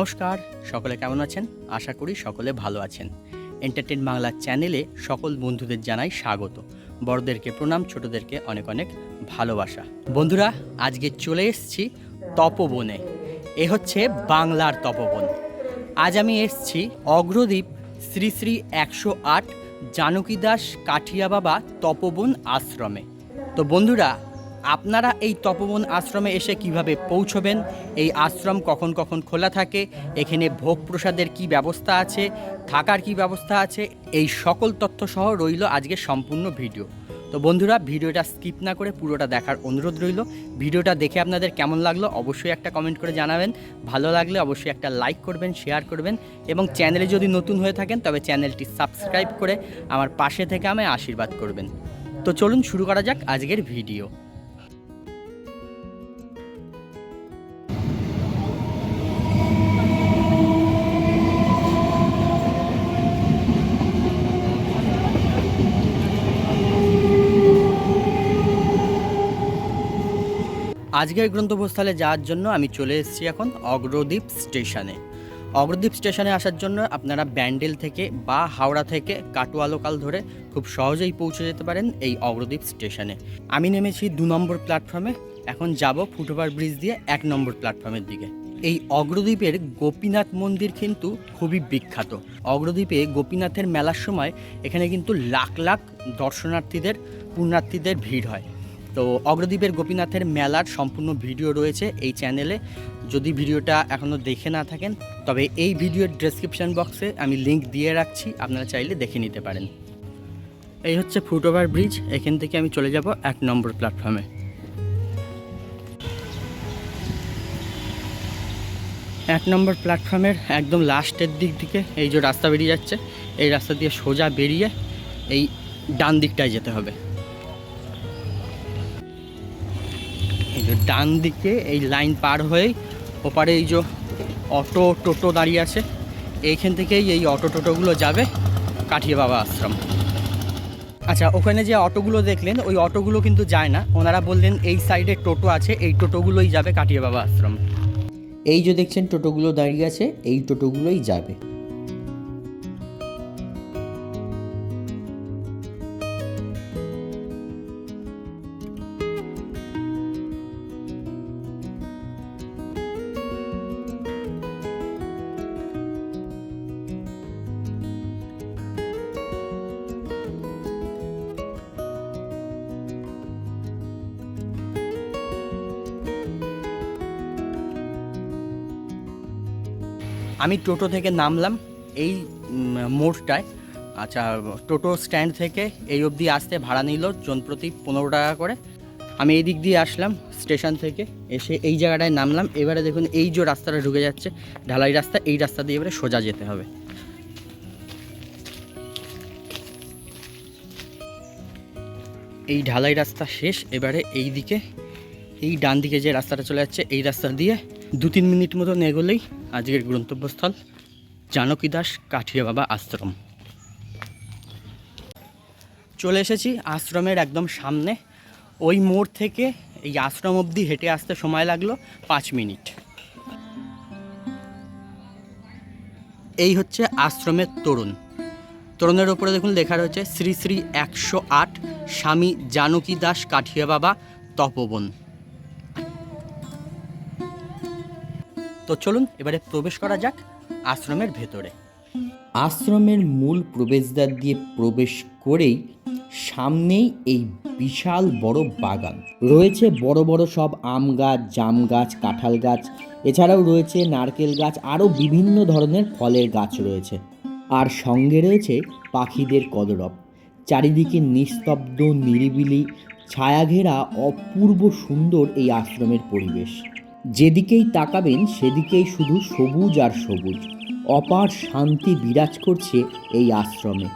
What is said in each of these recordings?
নমস্কার, সকলে কেমন আছেন? আশা করি সকলে ভালো আছেন। এন্টারটেন বাংলা চ্যানেলে সকল বন্ধুদের জানাই স্বাগত। বড়দেরকে প্রণাম, ছোটদেরকে অনেক অনেক ভালোবাসা। বন্ধুরা, আজকে চলে এসেছি তপবনে। এ হচ্ছে বাংলার তপবন। আজ আমি এসছি অগ্রদ্বীপ শ্রী শ্রী একশো আট জানকী দাস কাঠিয়া বাবা তপবন আশ্রমে। তো বন্ধুরা আপনারা এই তপবন আশ্রমে এসে কীভাবে পৌঁছবেন? এই আশ্রম কখন কখন খোলা থাকে? এখানে ভোগ প্রসাদের কি ব্যবস্থা আছে? থাকার কি ব্যবস্থা আছে? এই সকল তথ্য সহ রইল আজকে সম্পূর্ণ ভিডিও। তো বন্ধুরা, ভিডিওটা স্কিপ না করে পুরোটা দেখার অনুরোধ রইল। ভিডিওটা দেখে আপনাদের কেমন লাগল অবশ্যই একটা কমেন্ট করে জানাবেন। ভালো লাগলে অবশ্যই একটা লাইক করবেন, শেয়ার করবেন এবং চ্যানেলে যদি নতুন হয়ে থাকেন তবে চ্যানেলটি সাবস্ক্রাইব করে আমার পাশে থেকে আমায় আশীর্বাদ করবেন। তো চলুন শুরু করা যাক আজকের ভিডিও। আজকের গন্তব্যস্থলে যাওয়ার জন্য আমি চলে এসেছি এখন অগ্রদ্বীপ স্টেশনে। অগ্রদ্বীপ স্টেশনে আসার জন্য আপনারা ব্যান্ডেল থেকে বা হাওড়া থেকে কাটোয়া লোকাল ধরে খুব সহজেই পৌঁছে যেতে পারেন এই অগ্রদ্বীপ স্টেশনে। আমি নেমেছি দু নম্বর প্ল্যাটফর্মে, এখন যাব ফুটওভার ব্রিজ দিয়ে এক নম্বর প্ল্যাটফর্মের দিকে। এই অগ্রদ্বীপের গোপীনাথ মন্দির কিন্তু খুবই বিখ্যাত। অগ্রদ্বীপে গোপীনাথের মেলার সময় এখানে কিন্তু লাখ লাখ দর্শনার্থীদের, পুণ্যার্থীদের ভিড় হয়। তো অগ্রদ্বীপের গোপীনাথের মেলার সম্পূর্ণ ভিডিও রয়েছে এই চ্যানেলে। যদি ভিডিওটা এখনও দেখে না থাকেন, তবে এই ভিডিওর ডেসক্রিপশন বক্সে আমি লিংক দিয়ে রাখছি, আপনারা চাইলে দেখে নিতে পারেন। এই হচ্ছে ফুটওভার ব্রিজ এখান থেকে আমি চলে যাব এক নম্বর প্ল্যাটফর্মে এক নম্বর প্ল্যাটফর্মের একদম লাস্টের দিক থেকে এই যে রাস্তা বেরিয়ে যাচ্ছে, এই রাস্তা দিয়ে সোজা বেরিয়ে এই ডান দিকটায় যেতে হবে। ডান দিকে এই লাইন পার হয়েই ওপারে এই যে অটো টোটো দাঁড়িয়ে আছে, এইখান থেকেই এই অটো টোটোগুলো যাবে কাঠিয়ে বাবা আশ্রম। আচ্ছা ওখানে যে অটোগুলো দেখলেন, ওই অটোগুলো কিন্তু যায় না। ওনারা বললেন এই সাইডে টোটো আছে, এই টোটোগুলোই যাবে কাঠিয়ে বাবা আশ্রম। এই যে দেখছেন, টোটোগুলো দাঁড়িয়ে আছে, এই টোটোগুলোই যাবে। আমি টোটো থেকে নামলাম এই মোড়টায়। আচ্ছা টোটো স্ট্যান্ড থেকে এই অবধি আসতে ভাড়া নিল জনপ্রতি পনেরো টাকা করে। আমি এই দিক দিয়ে আসলাম স্টেশন থেকে, এসে এই জায়গাটায় নামলাম। এবারে দেখুন, এই যে রাস্তাটা ঢুকে যাচ্ছে, ঢালাই রাস্তা, এই রাস্তা দিয়ে এবারে সোজা যেতে হবে। এই ঢালাই রাস্তা শেষ, এবারে এই দিকে, এই ডান দিকে যে রাস্তাটা চলে যাচ্ছে, এই রাস্তা দিয়ে দু তিন মিনিট মতো এগোলেই আজকের গন্তব্যস্থল জানকী দাস কাঠিয়া বাবা আশ্রম। চলে এসেছি আশ্রমের একদম সামনে। ওই মোড় থেকে এই আশ্রম অবধি হেঁটে আসতে সময় লাগল পাঁচ মিনিট। এই হচ্ছে আশ্রমের তরুণ। তরুণের ওপরে দেখুন লেখা রয়েছে, শ্রী শ্রী একশো আট স্বামী জানকী দাস কাঠিয়া বাবা তপবন। তো চলুন এবারে প্রবেশ করা যাক আশ্রমের ভেতরে। আশ্রমের মূল প্রবেশদ্বার দিয়ে প্রবেশ করেই সামনেই এই বিশাল বড় বাগান। রয়েছে বড় বড় সব আম গাছ, জাম গাছ, কাঁঠাল গাছ, এছাড়াও রয়েছে নারকেল গাছ, আরও বিভিন্ন ধরনের ফলের গাছ রয়েছে। আর সঙ্গে রয়েছে পাখিদের কদরব চারিদিকে নিস্তব্ধ, নিরিবিলি, ছায়াঘেরা, অপূর্ব সুন্দর এই আশ্রমের পরিবেশ। যেদিকেই তাকাবেন, সেদিকেই শুধু সবুজ আর সবুজ। অপার শান্তি বিরাজ করছে এই আশ্রমে।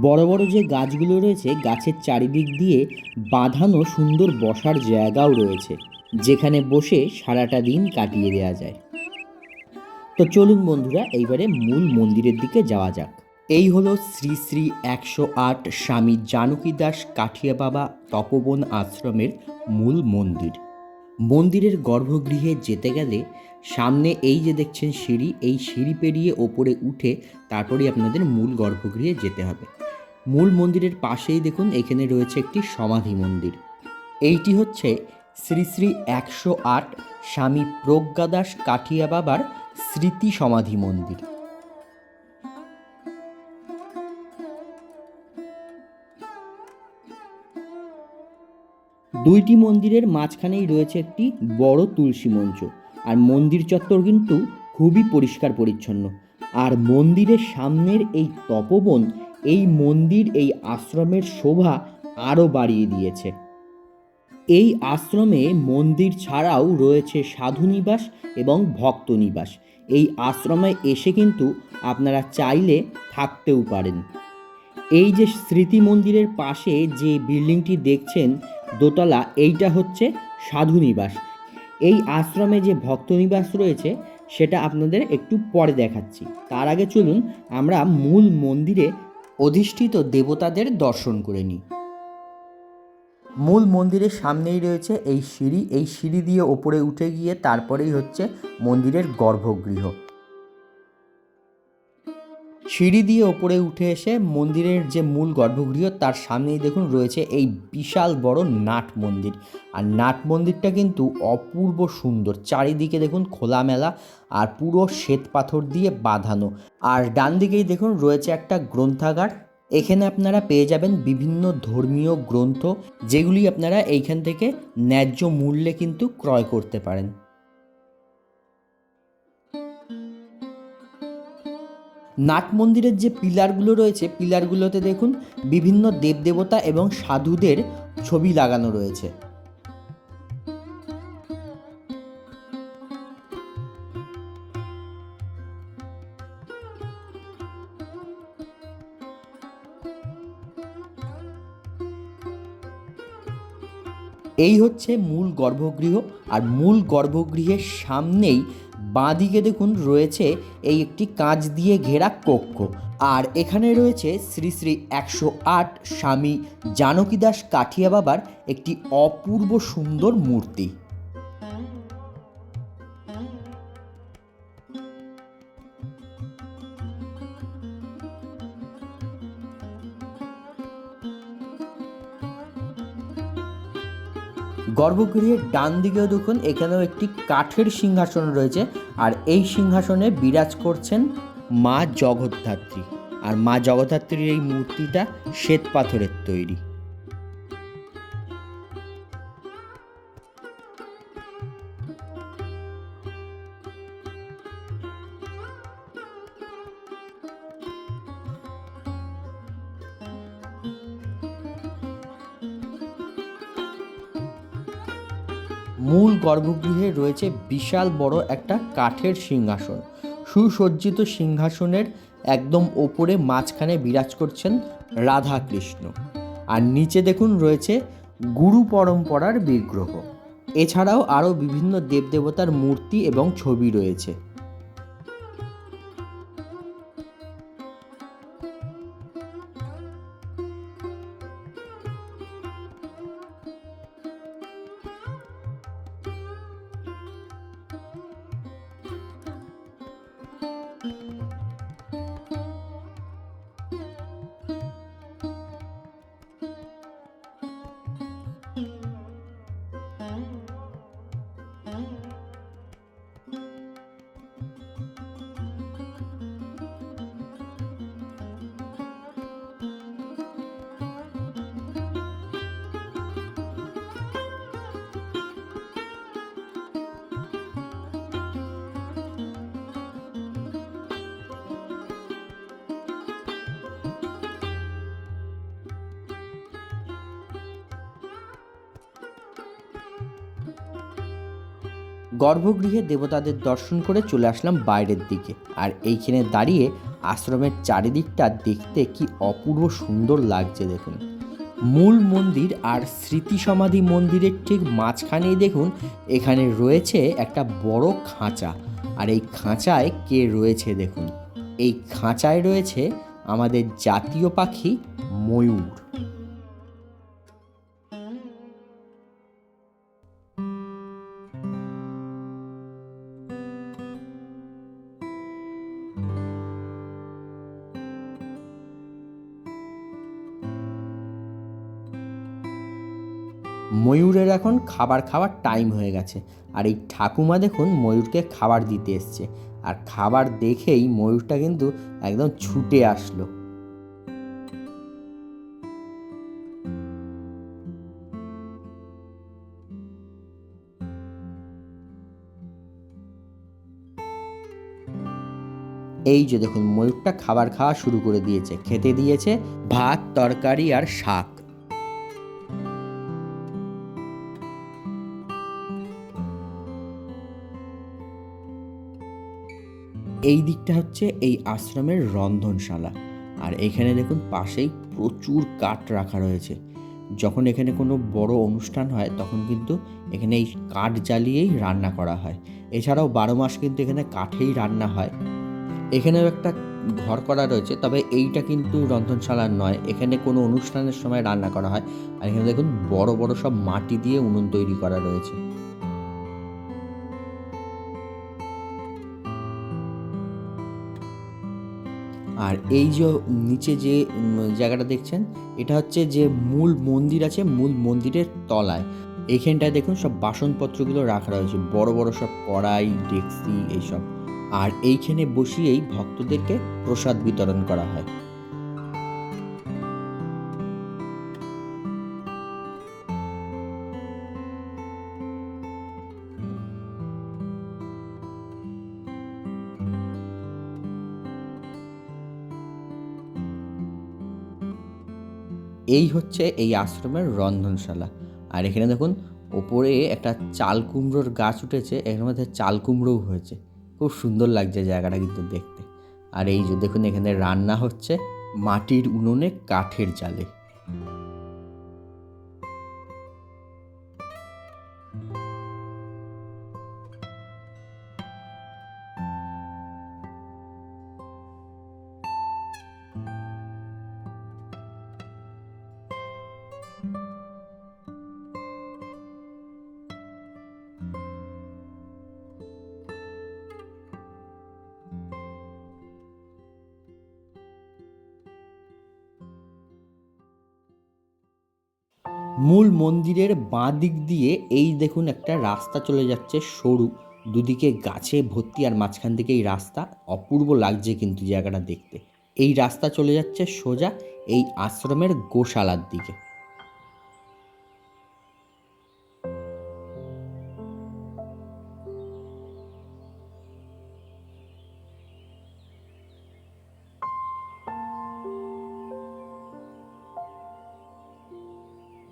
বড় বড় যে গাছগুলো রয়েছে, গাছের চারিদিক দিয়ে বাঁধানো সুন্দর বসার জায়গাও রয়েছে, যেখানে বসে সারাটা দিন কাটিয়ে দেওয়া যায়। তো চলুন বন্ধুরা, এইবারে মূল মন্দিরের দিকে যাওয়া যাক। এই হলো শ্রী শ্রী একশো আট স্বামী জানকী দাস কাঠিয়া বাবা তপবন আশ্রমের মূল মন্দির। মন্দিরের গর্ভগৃহে যেতে গেলে সামনে এই যে দেখছেন সিঁড়ি, এই সিঁড়ি পেরিয়ে ওপরে উঠে তারপরেই আপনাদের মূল গর্ভগৃহে যেতে হবে। মূল মন্দিরের পাশেই দেখুন, এখানে রয়েছে একটি সমাধি মন্দির। এইটি হচ্ছে শ্রী শ্রী একশো আট স্বামী প্রজ্ঞাদাস কাঠিয়া বাবার স্মৃতি সমাধি মন্দির। দুইটি মন্দিরের মাঝখানেই রয়েছে একটি বড় তুলসী মঞ্চ। আর মন্দির চত্বর কিন্তু খুবই পরিষ্কার পরিচ্ছন্ন। আর মন্দিরের সামনের এই তপবন, এই মন্দির, এই আশ্রমের শোভা আরও বাড়িয়ে দিয়েছে। এই আশ্রমে মন্দির ছাড়াও রয়েছে সাধু নিবাস এবং ভক্ত নিবাস এই আশ্রমে এসে কিন্তু আপনারা চাইলে থাকতেও পারেন। এই যে স্মৃতি মন্দিরের পাশে যে বিল্ডিংটি দেখছেন দোতলা, এইটা হচ্ছে সাধু নিবাস। এই আশ্রমে যে ভক্ত নিবাস রয়েছে, সেটা আপনাদের একটু পরে দেখাচ্ছি। তার আগে চলুন, আমরা মূল মন্দিরে অধিষ্ঠিত দেবতাদের দর্শন করে নিই। মূল মন্দিরের সামনেই রয়েছে এই সিঁড়ি। এই সিঁড়ি দিয়ে ওপরে উঠে গিয়ে তারপরেই হচ্ছে মন্দিরের গর্ভগৃহ। সিঁড়ি দিয়ে ওপরে উঠে এসে মন্দিরের যে মূল গর্ভগৃহ, তার সামনেই দেখুন রয়েছে এই বিশাল বড় নাট মন্দির। আর নাট মন্দিরটা কিন্তু অপূর্ব সুন্দর। চারিদিকে দেখুন খোলামেলা আর পুরো শ্বেত পাথর দিয়ে বাঁধানো। আর ডান দিকেই দেখুন রয়েছে একটা গ্রন্থাগার। এখানে আপনারা পেয়ে যাবেন বিভিন্ন ধর্মীয় গ্রন্থ, যেগুলি আপনারা এইখান থেকে ন্যায্য মূল্যে কিন্তু ক্রয় করতে পারেন। নাট মন্দিরের যে পিলারগুলো রয়েছে, পিলারগুলোতে দেখুন বিভিন্ন দেবদেবতা এবং সাধুদের ছবি লাগানো রয়েছে। এই হচ্ছে মূল গর্ভগৃহ, আর মূল গর্ভগৃহের সামনেই বাঁদিকে দেখুন রয়েছে এই একটি কাঁচ দিয়ে ঘেরা কক্ষ। আর এখানে রয়েছে শ্রী শ্রী একশো আট স্বামী জানকীদাস কাঠিয়া বাবার একটি অপূর্ব সুন্দর মূর্তি। গর্ভগৃহের ডান দিকেও দেখুন, এখানেও একটি কাঠের সিংহাসন রয়েছে আর এই সিংহাসনে বিরাজ করছেন মা জগদ্ধাত্রী। আর মা জগদ্ধাত্রীর এই মূর্তিটা শ্বেত পাথরের তৈরি। গর্ভগৃহে রয়েছে বিশাল বড় একটা কাঠের সিংহাসন। সুসজ্জিত সিংহাসনের একদম ওপরে মাঝখানে বিরাজ করছেন রাধা কৃষ্ণ আর নিচে দেখুন রয়েছে গুরু পরম্পরার বিগ্রহ। এছাড়াও আরও বিভিন্ন দেবদেবতার মূর্তি এবং ছবি রয়েছে। গর্ভগৃহে দেবতাদের দর্শন করে চলে আসলাম বাইরের দিকে। আর এইখানে দাঁড়িয়ে আশ্রমের চারিদিকটা দেখতে কি অপূর্ব সুন্দর লাগছে দেখুন। মূল মন্দির আর স্মৃতি সমাধি মন্দিরের ঠিক মাঝখানেই দেখুন, এখানে রয়েছে একটা বড় খাঁচা। আর এই খাঁচায় কে রয়েছে দেখুন। এই খাঁচায় রয়েছে আমাদের জাতীয় পাখি ময়ূর। এখন খাবার খাওয়ার টাইম হয়ে গেছে। আর এই ঠাকুমা দেখুন ময়ূরকে খাবার দিতে এসছে। আর খাবার দেখেই ময়ূরটা কিন্তু একদম ছুটে আসলো। এই যে দেখুন, ময়ূরটা খাবার খাওয়া শুরু করে দিয়েছে। খেতে দিয়েছে ভাত, তরকারি আর শাক। এই দিকটা হচ্ছে এই আশ্রমের রন্ধনশালা। আর এখানে দেখুন পাশেই প্রচুর কাঠ রাখা রয়েছে। যখন এখানে কোনো বড় অনুষ্ঠান হয়, তখন কিন্তু এখানে এই কাঠ জ্বালিয়েই রান্না করা হয়। এছাড়াও বারো মাস কিন্তু এখানে কাঠেই রান্না হয়। এখানেও একটা ঘর করা রয়েছে, তবে এইটা কিন্তু রন্ধনশালার নয়। এখানে কোনো অনুষ্ঠানের সময় রান্না করা হয়। আর এখানে দেখুন বড় বড় সব মাটি দিয়ে উনুন তৈরি করা রয়েছে। আর এই যে নিচে যে জায়গাটা দেখছেন, এটা হচ্ছে যে মূল মন্দির আছে, মূল মন্দিরের তলায়। এখানটায় দেখুন সব বাসনপত্রগুলো রাখা রয়েছে, বড় বড় সব কড়াই, ডেক্সি, এইসব। আর এইখানে বসিয়েই ভক্তদেরকে প্রসাদ বিতরণ করা হয়। এই হচ্ছে এই আশ্রমের রন্ধনশালা। আর এখানে দেখুন, ওপরে একটা চাল কুমড়োর গাছ উঠেছে, এর মধ্যে চাল কুমড়োও হয়েছে। খুব সুন্দর লাগছে জায়গাটা কিন্তু দেখতে। আর এই যে দেখুন, এখানে রান্না হচ্ছে মাটির উনুনে কাঠের জালে। মূল মন্দিরের বাঁ দিক দিয়ে এই দেখুন একটা রাস্তা চলে যাচ্ছে সরু। দুদিকে গাছে ভর্তি আর মাঝখান থেকে এই রাস্তা। অপূর্ব লাগছে কিন্তু জায়গাটা দেখতে। এই রাস্তা চলে যাচ্ছে সোজা এই আশ্রমের গোশালার দিকে।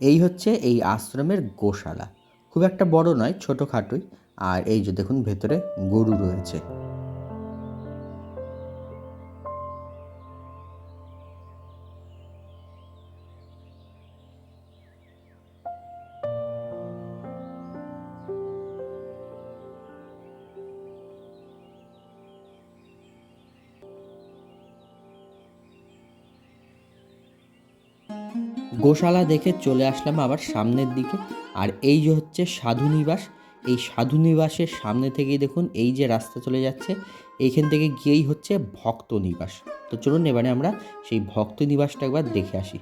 এই হচ্ছে এই আশ্রমের গোশালা। খুব একটা বড় নয়, ছোটোখাটোই। আর এই যে দেখুন, ভেতরে গরু রয়েছে। গোশালা দেখে চলে আসলাম আবার সামনের দিকে। আর এই যে হচ্ছে সাধুনিবাস, এই সাধুনিবাসের সামনে থেকেই দেখুন এই যে রাস্তা চলে যাচ্ছে, এইখান থেকে গিয়েই হচ্ছে ভক্ত নিবাস তো চলুন এবারে আমরা সেই ভক্ত নিবাসটা একবার দেখে আসি।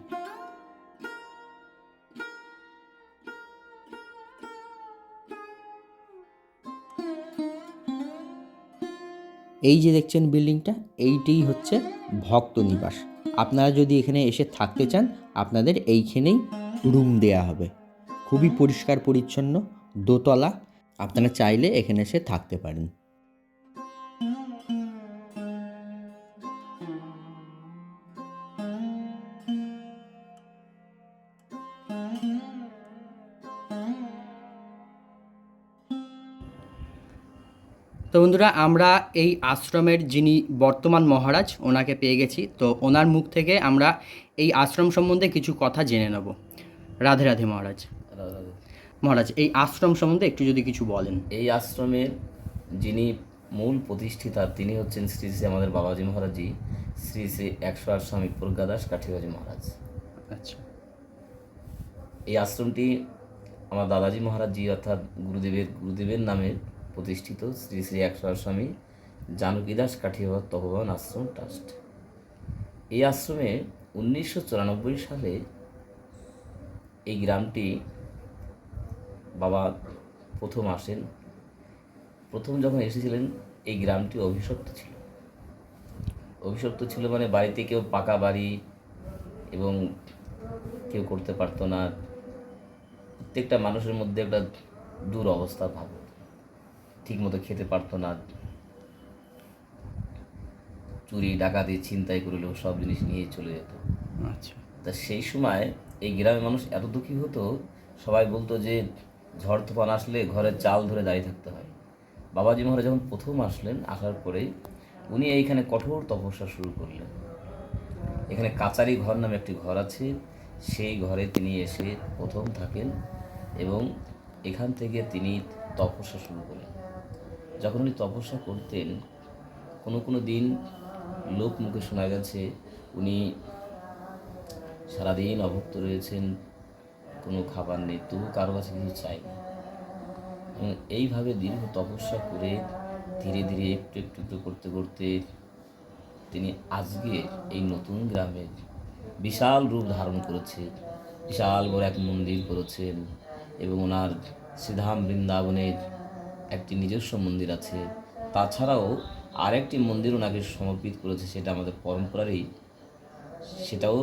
এই যে দেখছেন বিল্ডিংটা এইটাই হচ্ছে ভক্ত নিবাস। আপনারা যদি এখানে এসে থাকতে চান, আপনাদের এইখানেই রুম দেয়া হবে। খুবই পরিষ্কার, পরিচ্ছন্ন, দোতলা, আপনারা চাইলে এখানে এসে থাকতে পারেন। তো বন্ধুরা আমরা এই আশ্রমের যিনি বর্তমান মহারাজ ওনাকে পেয়ে গেছি। তো ওনার মুখ থেকে আমরা এই আশ্রম সম্বন্ধে কিছু কথা জেনে নেব। রাধে রাধে মহারাজ। মহারাজ এই আশ্রম সম্বন্ধে একটু যদি কিছু বলেন। এই আশ্রমের যিনি মূল প্রতিষ্ঠিতা তিনি হচ্ছেন শ্রী শ্রী আমাদের বাবাজি মহারাজজি শ্রী শ্রী একশো আট স্বামী প্রজ্ঞাদাস কাঠিবাজি মহারাজ। আচ্ছা। এই আশ্রমটি আমার দাদাজি মহারাজজি অর্থাৎ গুরুদেবের গুরুদেবের নামে প্রতিষ্ঠিত শ্রী শ্রী একশো আট স্বামী জানকীদাস কাঠিবাবা তপবন আশ্রম ট্রাস্ট। এই আশ্রমে উনিশশো চুরানব্বই সালে এই গ্রামটি বাবা প্রথম আসেন। প্রথম যখন এসেছিলেন, এই গ্রামটি অভিশপ্ত ছিল। অভিশপ্ত ছিল মানে বাড়িতে কেউ পাকা বাড়ি এবং কেউ করতে পারতো না। প্রত্যেকটা মানুষের মধ্যে একটা দূর অবস্থা ভাব। ঠিক মতো খেতে পারতো না। চুরি ডাকাতি ছিনতাই করলেও সব জিনিস নিয়ে চলে যেত। আচ্ছা। তা সেই সময় এই গ্রামের মানুষ এত দুঃখী হতো সবাই বলতো যে ঝড় তুফান আসলে ঘরের চাল ধরে দাঁড়িয়ে থাকতে হয়। বাবাজি মহারাজ যখন প্রথম আসলেন আসার পরেই উনি এইখানে কঠোর তপস্যা শুরু করলেন। এখানে কাচারি ঘর নামে একটি ঘর আছে সেই ঘরে তিনি এসে প্রথম থাকেন এবং এখান থেকে তিনি তপস্যা শুরু করলেন। যখন উনি তপস্যা করতেন, কোনো কোনো দিন লোক মুখে শোনা গেছে, উনি সারাদিন অভুক্ত রয়েছেন, কোনো খাবার নেই, তবু কারও কাছে কিছু চাইনি এবং এইভাবে দীর্ঘ তপস্যা করে ধীরে ধীরে একটু একটু একটু করতে করতে তিনি আজকে এই নতুন গ্রামে বিশাল রূপ ধারণ করেছে বিশাল বড় এক মন্দির করেছেন এবং ওনার শ্রীধাম বৃন্দাবনের একটি নিজস্ব মন্দির আছে। তাছাড়াও আরেকটি মন্দির ওনাকে সমর্পিত করেছে, সেটা আমাদের পরম্পরারই। সেটাও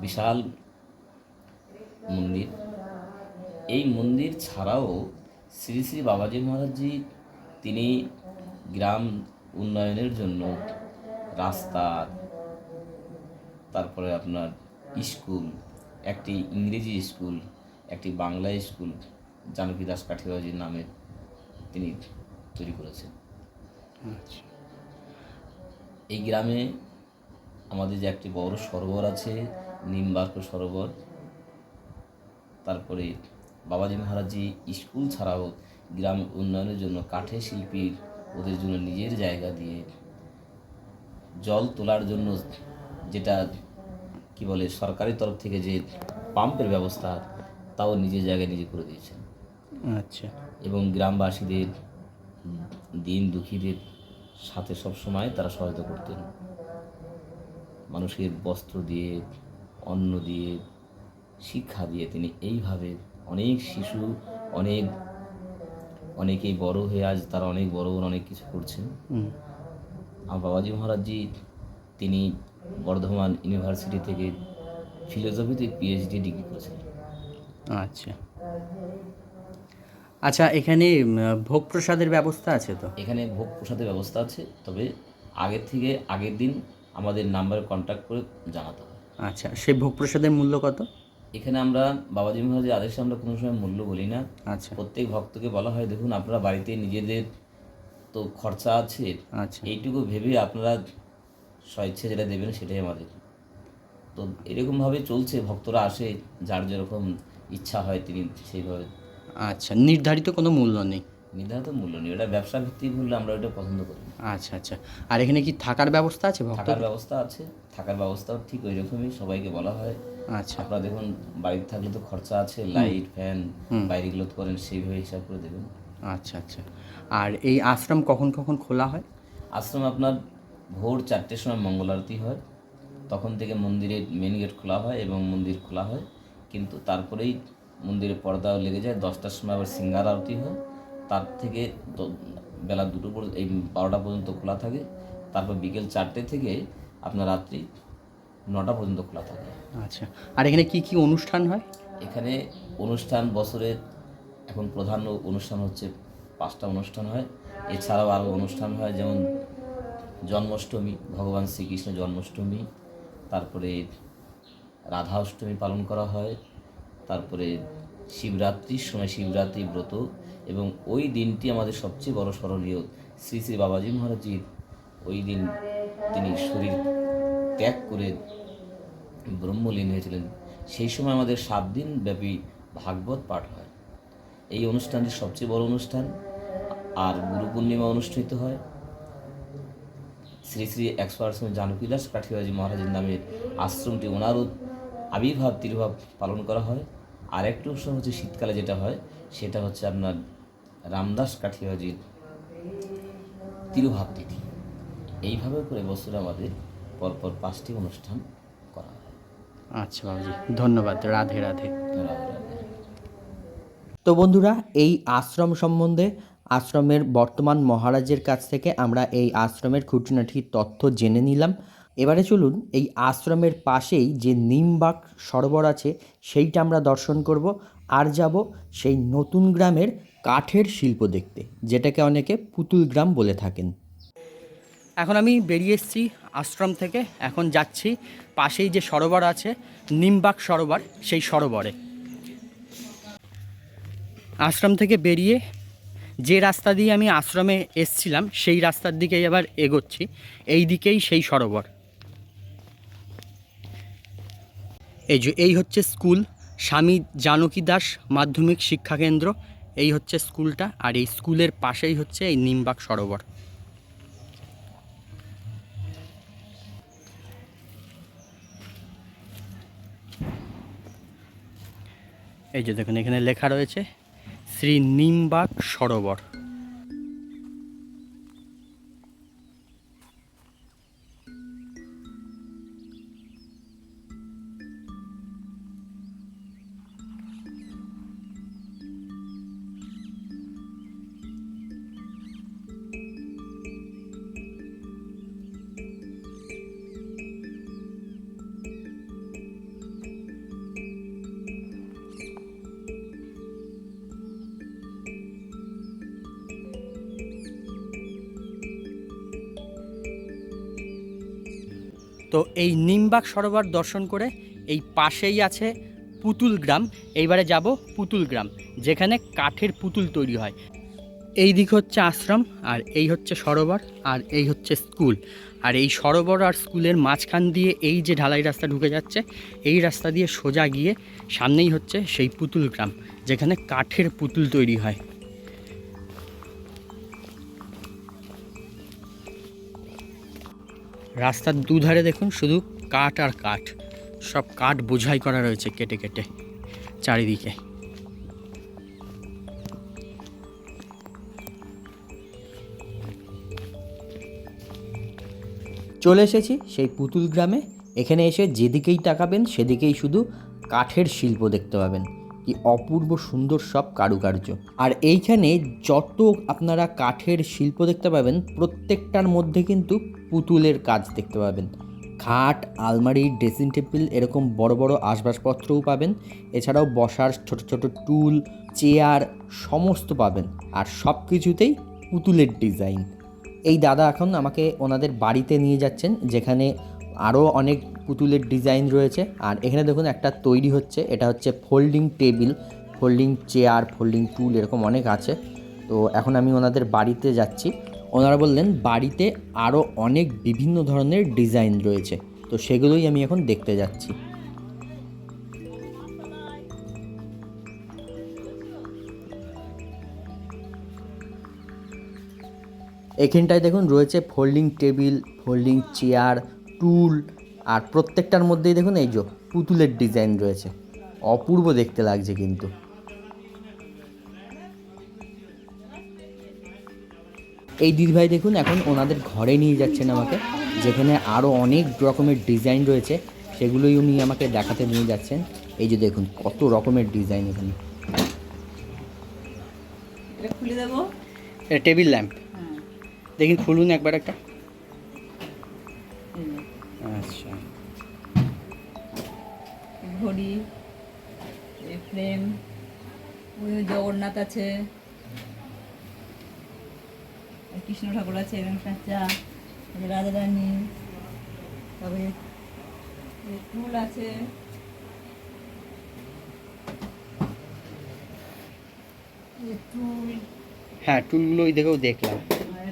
বিশাল মন্দির। এই মন্দির ছাড়াও শ্রী শ্রী বাবাজি মহারাজজি, তিনি গ্রাম উন্নয়নের জন্য রাস্তা, তারপরে আপনার স্কুল, একটি ইংরেজি স্কুল, একটি বাংলা স্কুল, জানকী দাস কাঠিবাজির নামে তিনি তৈরি করেছেন। আচ্ছা। এই গ্রামে আমাদের যে একটি বড় সরোবর আছে নিমবার্ক সরোবর তারপরে বাবাজি মহারাজজি স্কুল ছাড়াও গ্রাম উন্নয়নের জন্য কাঠের শিল্পীর ওদের জন্য নিজের জায়গা দিয়ে জল তোলার জন্য যেটা কি বলে সরকারি তরফ থেকে যে পাম্পের ব্যবস্থা তাও নিজের জায়গায় নিজে করে দিয়েছেন। আচ্ছা। এবং গ্রামবাসীদের দিন দুঃখীদের সাথে সব সময় তারা সহায়তা করতেন। মানুষের বস্ত্র দিয়ে অন্ন দিয়ে শিক্ষা দিয়ে তিনি এইভাবে অনেক শিশু অনেক অনেকেই বড় হয়ে আজ তারা অনেক বড় বড় অনেক কিছু করছেন। আমার বাবাজি মহারাজজি তিনি বর্ধমান ইউনিভার্সিটি থেকে ফিলোসফিতে পিএইচডি ডিগ্রি করেছেন। আচ্ছা। আচ্ছা এখানে ভোগ প্রসাদের ব্যবস্থা আছে তো? এখানে ভোগ প্রসাদের ব্যবস্থা আছে তবে আগের থেকে আগের দিন আমাদের নাম্বারে কন্ট্যাক্ট করে জানাতে হবে। আচ্ছা সেই ভোগ প্রসাদের মূল্য কত? এখানে আমরা বাবাজি মহারাজের আদেশে আমরা কোনো সময় মূল্য বলি না। আচ্ছা। প্রত্যেক ভক্তকে বলা হয় দেখুন আপনারা বাড়িতে নিজেদের তো খরচা আছে। আচ্ছা। এইটুকু ভেবে আপনারা স্বেচ্ছা যেটা দেবেন সেটাই আমাদের। তো এরকমভাবে চলছে ভক্তরা আসে যার যেরকম ইচ্ছা হয় তিনি সেইভাবে আচ্ছা নির্ধারিত কোনো মূল্য নেই? নির্ধারিত মূল্য নেই ওটা ব্যবসা ভিত্তিক বললে আমরা ওটা পছন্দ করি না। আচ্ছা আচ্ছা। আর এখানে কি থাকার ব্যবস্থা আছে থাকার ব্যবস্থা আছে থাকার ব্যবস্থাও ঠিক ওই রকমই সবাইকে বলা হয়। আচ্ছা। আপনারা দেখুন বাড়িতে থাকলে তো খরচা আছে লাইট ফ্যান বাইরেগুলো তো করেন সেইভাবে হিসাব করে দেবেন। আচ্ছা আচ্ছা। আর এই আশ্রম কখন কখন খোলা হয়? আশ্রম আপনার ভোর চারটের সময় মঙ্গল আরতি হয়। তখন থেকে মন্দিরের মেন গেট খোলা হয় এবং মন্দির খোলা হয়। কিন্তু তারপরেই মন্দিরে পর্দাও লেগে যায় দশটার সময় আবার সিঙ্গার আরতি হয়। তার থেকে বেলা দুটো পর্যন্ত এই বারোটা পর্যন্ত খোলা থাকে। তারপর বিকেল চারটে থেকে আপনার রাত্রি নটা পর্যন্ত খোলা থাকে। আচ্ছা আর এখানে কি কি অনুষ্ঠান হয়? এখানে অনুষ্ঠান বছরে এখন প্রধান অনুষ্ঠান হচ্ছে পাঁচটা অনুষ্ঠান হয়। এছাড়াও আরও অনুষ্ঠান হয় যেমন জন্মাষ্টমী ভগবান শ্রীকৃষ্ণ জন্মাষ্টমী তারপরে রাধা অষ্টমী পালন করা হয়। তারপরে শিবরাত্রির সময় শিবরাত্রি ব্রত এবং ওই দিনটি আমাদের সবচেয়ে বড় স্মরণীয় শ্রী শ্রী বাবাজি মহারাজজির ওই দিন তিনি শরীর ত্যাগ করে ব্রহ্মলীন হয়েছিলেন। সেই সময় আমাদের সাত দিন ব্যাপী ভাগবত পাঠ হয়। এই অনুষ্ঠানটি সবচেয়ে বড় অনুষ্ঠান আর গুরু পূর্ণিমা অনুষ্ঠিত হয়। শ্রী শ্রী একশো আটসময় জানকী দাস কাঠিবাজি মহারাজের নামে আশ্রমটি ওনারও আবির্ভাব তিরুভাব পালন করা হয়। আর একটি উৎসব হচ্ছে শীতকালে যেটা হয় সেটা হচ্ছে আপনার রামদাস কাঠিবাজির তিরুভাব তিথি। এইভাবে করে বছরে আমাদের পরপর পাঁচটি অনুষ্ঠান করা হয়। আচ্ছা বাবুজি ধন্যবাদ। রাধে রাধে রাধে রাধে। তো বন্ধুরা এই আশ্রম সম্বন্ধে আশ্রমের বর্তমান মহারাজের কাছ থেকে আমরা এই আশ্রমের খুঁটিনাটি তথ্য জেনে নিলাম। এবারে চলুন এই আশ্রমের পাশেই যে নিমবাগ সরোবর আছে, সেইটা আমরা দর্শন করব। আর যাব সেই নতুন গ্রামের কাঠের শিল্প দেখতে, যেটাকে অনেকে পুতুল গ্রাম বলে থাকেন। এখন আমি বেরিয়ে এসেছি আশ্রম থেকে। এখন যাচ্ছি পাশেই যে সরোবর আছে নিমবাগ সরোবর, সেই সরোবরে। আশ্রম থেকে বেরিয়ে যে রাস্তা দিয়ে আমি আশ্রমে এসছিলাম, সেই রাস্তার দিকেই আবার এগোচ্ছি। এই দিকেই সেই সরোবর। এই যে, এই হচ্ছে স্কুল। স্বামী জানকী দাস মাধ্যমিক শিক্ষা কেন্দ্র, এই হচ্ছে স্কুলটা, আর এই স্কুলের পাশেই হচ্ছে এই নিমবাগ সরোবর। এই যে দেখুন, এখানে লেখা রয়েছে, শ্রী নিমবাগ সরোবর। তো এই নিমবাগ সরোবর দর্শন করে এই পাশেই আছে পুতুল গ্রাম। এইবারে যাব পুতুল গ্রাম, যেখানে কাঠের পুতুল তৈরি হয়। এই দিক হচ্ছে আশ্রম, আর এই হচ্ছে সরোবর, আর এই হচ্ছে স্কুল। আর এই সরোবর আর স্কুলের মাঝখান দিয়ে এই যে ঢালাই রাস্তা ঢুকে যাচ্ছে, এই রাস্তা দিয়ে সোজা গিয়ে সামনেই হচ্ছে সেই পুতুল গ্রাম, যেখানে কাঠের পুতুল তৈরি হয়। রাস্তার দুধারে দেখুন শুধু কাঠ আর কাঠ। সব কাঠ বোঝাই করা রয়েছে কেটে কেটে, চারিদিকে। চলে এসেছি সেই পুতুল গ্রামে। এখানে এসে যেদিকেই তাকাবেন, সেদিকেই শুধু কাঠের শিল্প দেখতে পাবেন। কি অপূর্ব সুন্দর সব কারুকার্য। আর এইখানে যত আপনারা কাঠের শিল্প দেখতে পাবেন, প্রত্যেকটার মধ্যে কিন্তু পুতুলের কাজ দেখতে পাবেন। খাট, আলমারি, ড্রেসিং টেবিল, এরকম বড় বড় আসবাবপত্রও পাবেন। এছাড়াও বসার ছোট ছোট টুল, চেয়ার, সমস্ত পাবেন। আর সব কিছুতেই পুতুলের ডিজাইন। এই দাদা এখন আমাকে ওনাদের বাড়িতে নিয়ে যাচ্ছেন, যেখানে আরও অনেক পুতুলের ডিজাইন রয়েছে। আর এখানে দেখুন একটা তৈরি হচ্ছে, এটা হচ্ছে folding table folding chair folding টুল এরকম অনেক আছে। তো এখন আমি ওনাদের বাড়িতে যাচ্ছি। ওনারা বললেন, বাড়িতে আরও অনেক বিভিন্ন ধরনের ডিজাইন রয়েছে। তো সেগুলোই আমি এখন দেখতে যাচ্ছি। এখানটায় দেখুন রয়েছে ফোল্ডিং টেবিল ফোল্ডিং চেয়ার টুল আর প্রত্যেকটার মধ্যেই দেখুন এই যে পুতুলের ডিজাইন রয়েছে। অপূর্ব দেখতে লাগছে কিন্তু। এই দিদিভাই দেখুন এখন ওনাদের ঘরে নিয়ে যাচ্ছেন আমাকে যেখানে আরও অনেক রকমের ডিজাইন রয়েছে সেগুলোই উনি আমাকে দেখাতে নিয়ে যাচ্ছেন। এই যে দেখুন কত রকমের ডিজাইন এখানে। এটা খুলে দেবো? Table lamp. দেখুন খুলুন একবার একটা। আচ্ছা। ঘড়ি এই ফ্রেম ওই জগন্নাথ আছে কৃষ্ণ ঠাকুর আছে এবং চা রাজা রানী তবে ফুল আছে। হ্যাঁ টুলগুলো ওই দেখেও দেখলাম।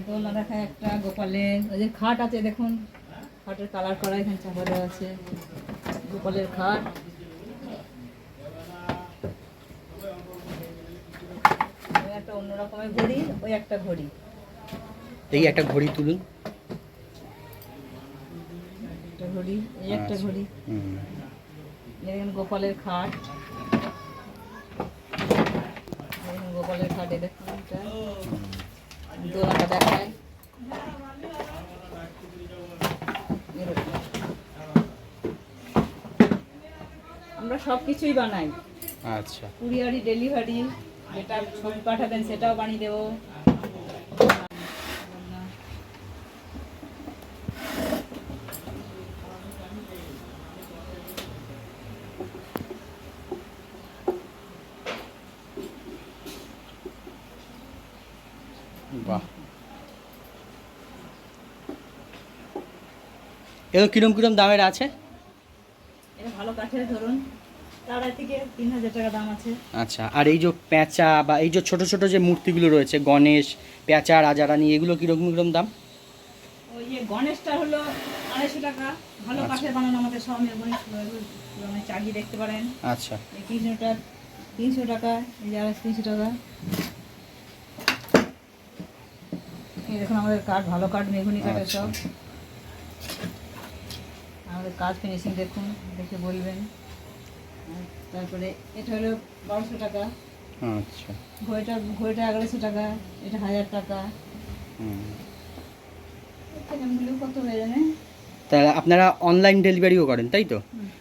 দোলনা দেখা একটা গোপালের ওই যে খাট আছে দেখুন। খাটের কালার করা এখানে চাপা দেওয়া আছে। গোপালের খাট। ওই একটা অন্য রকমের ঘড়ি ওই একটা ঘড়ি। দেখি একটা ঘড়ি তুলুন। একটা ঘড়ি এই একটা আচ্ছা। ঘড়ি। দেখেন গোপালের খাট। দেখেন গোপালের খাট এই দেখুন এটা। দোলাটা দেখায় এরকম। আমরা সব কিছুই বানাই। আচ্ছা। কুরিয়ারি ডেলিভারি যেটা ছবি পাঠাবেন সেটাও বানিয়ে দেবো। বাহ। এগুলো কিরম কিরম দামের আছে? এটা ভালো কাঠের ধরুন। আচ্ছা আর এই যে পেঁচা বা এই যে ছোট ছোট যে মূর্তিগুলো রয়েছে গণেশ পেঁচা রাজারানী এগুলো কীরকম কীরকম দাম? ওই গণেশটা হলো আড়াইশো টাকা। ভালো কাঠের বানানো আমাদের সমের গণেশ মানে চাগিয়ে দেখতে পারেন। আচ্ছা। এই কৃষ্ণটা তিনশো টাকা এই যে আড়াইশো তিনশো টাকা। এই দেখুন আমাদের কাঠ ভালো কাঠ মেঘুনি কাঠের সব। আমাদের কাজ ফিনিশিং দেখুন দেখে বলবেন। তারপরে এটা হলো বারোশো টাকা। আচ্ছা। ঘড়িটা ঘড়িটা এগারোশো টাকা এটা হাজার টাকা। কত হয়ে জানে তাহলে আপনারা অনলাইন ডেলিভারিও করেন তাই তো?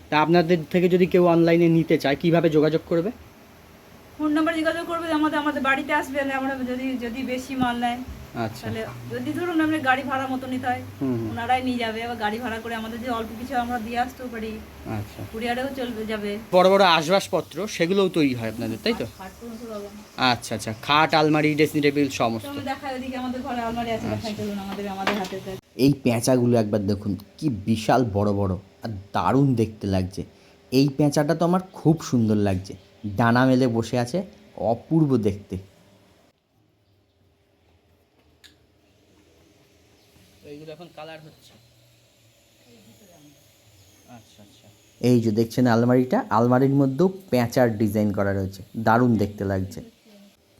তা আপনাদের থেকে যদি কেউ অনলাইনে নিতে চায় কীভাবে যোগাযোগ করবে? ফোন নাম্বার যোগাযোগ করবে আমাদের আমাদের বাড়িতে আসবে আমরা যদি যদি বেশি মাল নেয়। তাহলে যদি ধরুন আপনি গাড়ি ভাড়া মতো নিতে হয় ওনারাই নিয়ে যাবে আবার গাড়ি ভাড়া করে আমাদের যে অল্প কিছু আমরা দিয়ে আসতেও পারি আচ্ছা। কুরিয়ারেও চলবে যাবে। বড় বড় আসবাবপত্র সেগুলোও তৈরি হয় আপনাদের তাই তো। আচ্ছা আচ্ছা। খাট আলমারি ড্রেসিং টেবিল সমস্ত। দেখাই ওদিকে আমাদের ঘরে আলমারি আছে দেখাই চলুন আমাদের আমাদের কাজ এই পেঁচাগুলো একবার দেখুন কি বিশাল বড় বড় আর দারুণ দেখতে লাগছে। এই পেঁচাটা তো আমার খুব সুন্দর লাগছে। ডানা মেলে বসে আছে অপূর্ব দেখতে। এইগুলো এখন কালার হচ্ছে। আচ্ছা আচ্ছা। এই যে দেখছেন আলমারিটা আলমারির মধ্যেও পেঁচার ডিজাইন করা রয়েছে। দারুণ দেখতে লাগছে।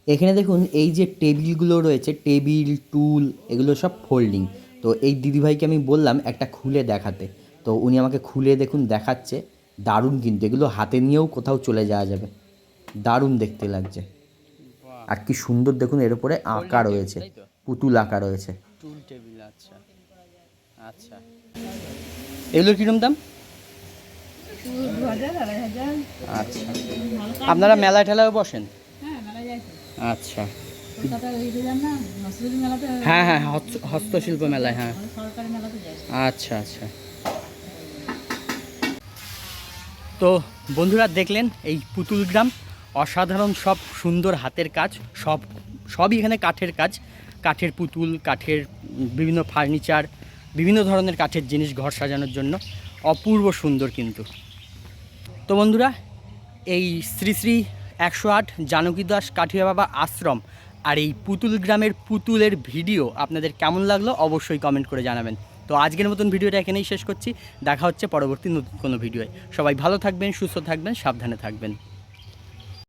এখানে দেখুন এই যে টেবিলগুলো রয়েছে টেবিল টুল এগুলো সব ফোল্ডিং। তো এই দিদিভাইকে আমি বললাম একটা খুলে দেখাতে। তো উনি আমাকে খুলে দেখুন দেখাচ্ছে। দারুণ কিন্তু এগুলো হাতে নিয়েও কোথাও চলে যাওয়া যাবে। দারুণ দেখতে লাগছে। আর কি সুন্দর দেখুন এর উপরে আঁকা রয়েছে। পুতুল আঁকা রয়েছে। টুল টেবিল আচ্ছা। আচ্ছা। এগুলোর কিরম দাম? আচ্ছা। আপনারা মেলায় ঠেলায় বসেন? হ্যাঁ আচ্ছা। কলকাতায় ওই যে যান না? নসরুল মেলাতে হ্যাঁ। হ্যাঁ হস্ত- হস্তশিল্প মেলায় হ্যাঁ। আচ্ছা আচ্ছা। তো বন্ধুরা দেখলেন এই পুতুল গ্রাম। অসাধারণ সব সুন্দর হাতের কাজ সব সবই এখানে কাঠের কাজ। কাঠের পুতুল কাঠের বিভিন্ন ফার্নিচার, বিভিন্ন ধরনের কাঠের জিনিস ঘর সাজানোর জন্য। অপূর্ব সুন্দর কিন্তু। তো বন্ধুরা, এই শ্রী শ্রী একশো আট জানকী দাস কাঠিয়া বাবা আশ্রম আর এই পুতুল গ্রামের পুতুলের ভিডিও আপনাদের কেমন লাগল অবশ্যই কমেন্ট করে জানাবেন। তো আজকের মতন ভিডিওটা এখানেই শেষ করছি। দেখা হচ্ছে পরবর্তী নতুন কোনো ভিডিওয়। সবাই ভালো থাকবেন, সুস্থ থাকবেন, সাবধানে থাকবেন।